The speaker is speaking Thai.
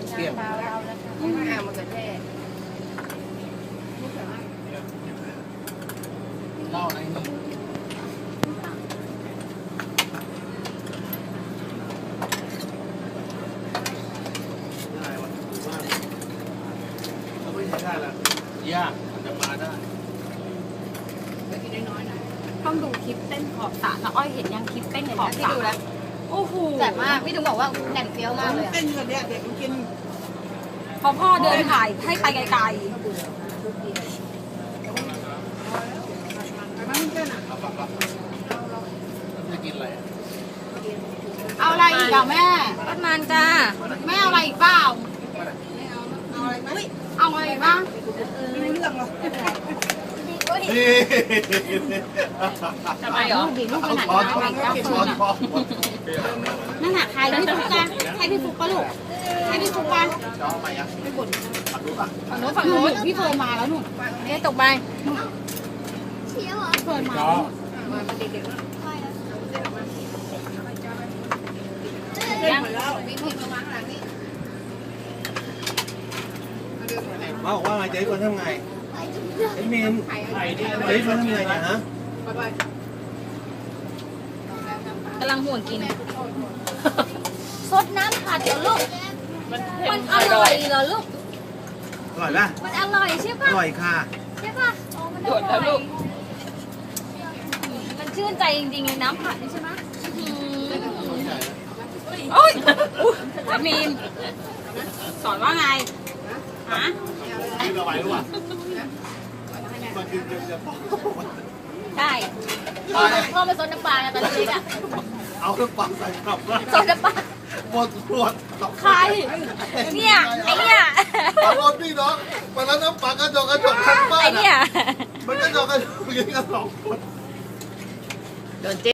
มเบาเราแล้วค่ะมะเขือเทศเล่าอะไรนี่ได้วะว่าเราไม่ใช้ได้แล้วยากมันจะมาได้ไปกินน้อยๆหน่อยต้องดูคลิปเต้นขอบสระนะอ้อยเห็นยังคลิปเต้นขอบสระพี่ดูแล้ว โอ้โหแสบมากพี่ถึงบอกว่าแหน่งเฟี้ยวมากเลยอะเต้นกันเนี่ยเด็กมันกินพอพ่อเดินถ่ายให้ไปไกลแต่มันเต้นอะเอาปะปะจะกินอะไรเอาอะไรอีกอะแม่ ๆรถมันจ้าแม่เอาอะไรอีกเปล่า เอาอะไรไหมเอาอะไรอีกบ้างไม่รู้เรื่องหรอก นี่ทำไมเหรอลูกดิลูกขนาดนนั้นช้อนอะไรช้อนช้อนนั่นน่ะใครพี่ฟุกกันใครพี่ฟุกปะลูกใครพี่ฟุกกันช้อนมายังไม่บ่นทำรู้ป่ะฝั่งโน้นฝั่งโน้นพี่เฟิร์นมาแล้วหนูนี่ตกไปเฟิร์นมาช้แล้อวนหนูเต้นหมดแล้วพี่พิมพ์มาวางหลังนี่มาบอกว่าไงเจ๊ควรทำไง เอ็มมินเจ๊ควรทำยังไงเนี่ยฮะกำลังห่วงกิน ซดน้ำผัดเดี๋ยวลูก มันอร่อยเหรอลูก อร่อยป่ะ มันอร่อยใช่อปะร่อยค่ะ ใช่ปะอ๋อมันอร่อยมันชื่นใจจริงๆเลยน้ำผัดนี่ใช่ไหมอื้อหือโอ้ยอุ๊ยแอดมีนสอนว่าไง ฮะ กินเอาไว้รู้ป่ะมันกินเยอะใช่ๆพ่อพ่อไปซดน้ำปลากันตอนเล็กๆอะเอาเครื่องปั่นใส่กลับมาซดน้ำปลาหมดขวดใครเนี่ยไอเนี่ยปากรถพี่น้องวันนั้นน้ำปากกระจกกระจกทั้งบ้าไอนเนี่ยมันกระจกกระจกยิงกันสองคนโดนเจ๊